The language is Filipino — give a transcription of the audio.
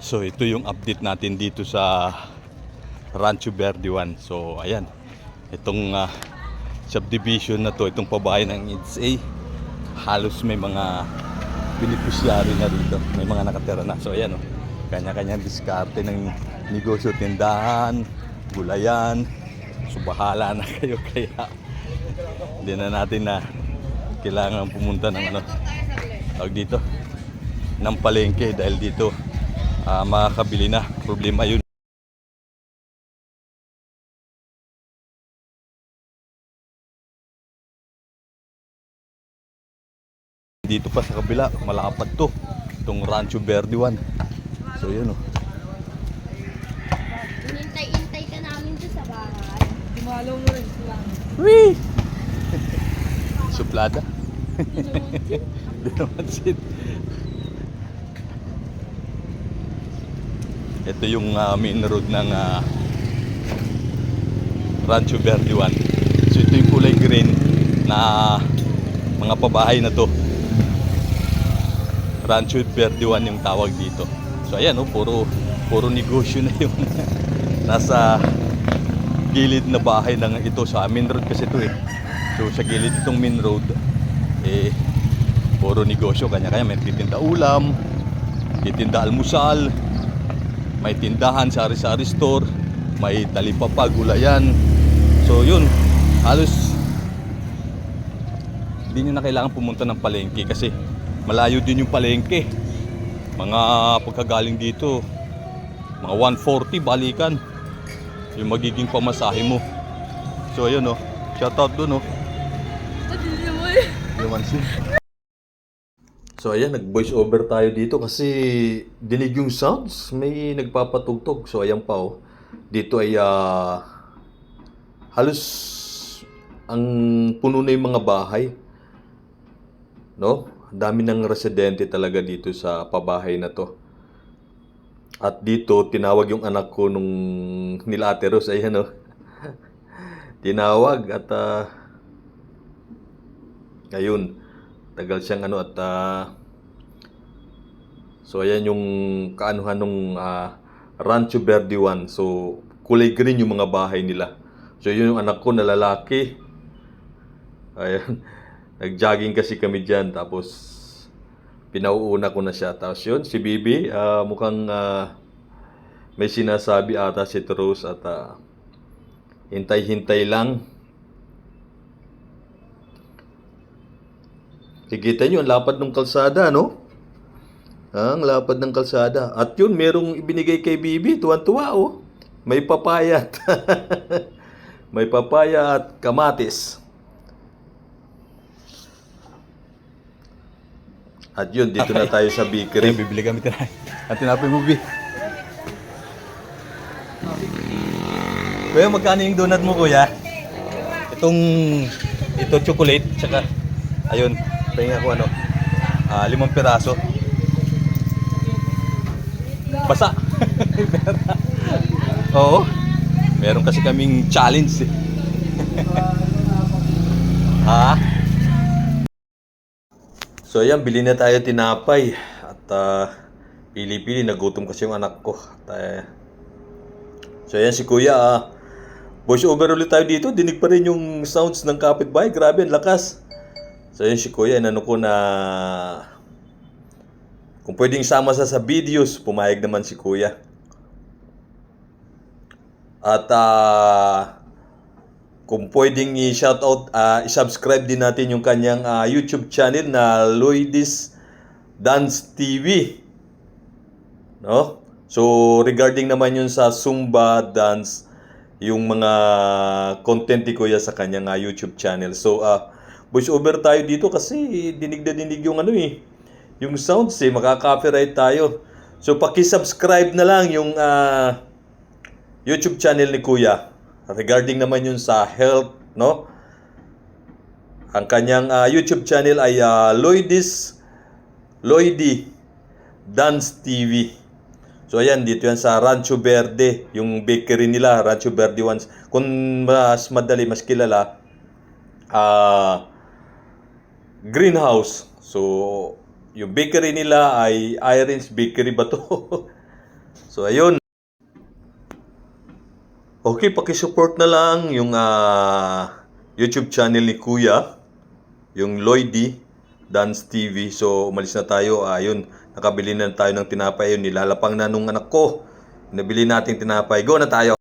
So ito yung update natin dito sa Rancho Verde 1. So ayan, itong ah, subdivision na to, itong pabahay ng EDSA, halos may mga beneficiary na rito. May mga nakatira na. So ayan oh, kanya-kanyang diskarte ng negosyo, tindahan, gulayan. So bahala na kayo kaya hindi na natin na kailangan pumunta ng ano tawag dito ng palengke dahil dito ah, makakabili na problema yun dito pa sa kabila malapad to itong Rancho Verde 1 so yun oh Inintay-intay ka namin doon sa bahay. Dumalaw mo rin sila. Wee! Suplada? Hindi naman sin. Ito yung ah, main road ng ah, Rancho Verde 1. So ito yung kulay green na mga pabahay na to. Rancho Verde 1 yung tawag dito. So ayan oh, puro puro negosyo na yung nasa gilid na bahay ng ito sa main road kasi ito eh. So sa gilid itong main road eh puro negosyo kanya-kanya may titinda ulam, titinda almusal, may tindahan sari-sari store, may talipapa, gulayan. So yun, halos hindi nyo na kailangan pumunta ng palengke kasi malayo din yung palengke. Mga pagkagaling dito, mga 140 balikan yung magiging pamasahe mo. So ayun oh, shoutout doon oh. Hindi mo eh. So ayan, nag-voice over tayo dito kasi dinig yung sounds, may nagpapatugtog. So ayan pa oh. Dito ay ah, halos ang puno na yung mga bahay. No? Dami ng residente talaga dito sa pabahay na to. At dito, tinawag yung anak ko nung nila Ate Rose. Ayan oh. tinawag at ah, Ayun, tagal siyang ano at ah, so ayan yung kaanuhan nung ah, Rancho Verde 1. So kulay green yung mga bahay nila. So yun yung anak ko na lalaki. Ayan, nag-jogging kasi kami diyan tapos pinauuna ko na siya. Tapos yun, si Bibi, ah, mukhang ah, may sinasabi ata si Rose at ah, hintay-hintay lang. Kikita nyo, ang lapad ng kalsada, no? Ang lapad ng kalsada. At yun, merong ibinigay kay Bibi. Tuwan-tuwa, oh. May papaya. at- May papaya at kamatis. At yun, dito na tayo sa bakery. bibili kami tinapay. At tinapay mo, Bi. Kuya, magkano yung donut mo, kuya? Itong, ito chocolate, tsaka, ayun, pahinga ko ano, ah, limang piraso. Basa. Oo. Meron kasi kaming challenge eh. ha? So ayan, bili na tayo tinapay. At ah, pili-pili, nagutom kasi yung anak ko. At, ah, so ayan si kuya, ah, voice over ulit tayo dito. Dinig pa rin yung sounds ng kapitbahay. Grabe, ang lakas. So yun si Kuya, inano ko na kung pwedeng sama sa sa videos, pumayag naman si Kuya. At ah, kung pwedeng i-shoutout, ah, i-subscribe din natin yung kanyang ah, YouTube channel na Loidis Dance TV. No? So regarding naman yun sa Zumba dance, yung mga content ni Kuya sa kanyang ah, YouTube channel. So ah voice over tayo dito kasi dinig na dinig yung ano eh, yung sounds eh, makaka-copyright tayo. So paki-subscribe na lang yung ah, YouTube channel ni Kuya regarding naman yun sa health, no? Ang kanyang ah, YouTube channel ay ah, Loidis Loidi Dance TV. So ayan, dito yan sa Rancho Verde, yung bakery nila, Rancho Verde ones. Kung mas madali, mas kilala, ah greenhouse. So, yung bakery nila ay Irons Bakery ba to? So, ayun. Okay, pakisupport na lang yung ah, YouTube channel ni Kuya, yung Lloydy Dance TV. So, umalis na tayo. Ayun, nakabili na tayo ng tinapay. Yun, nilalapang na nung anak ko. Nabili natin tinapay. Go na tayo.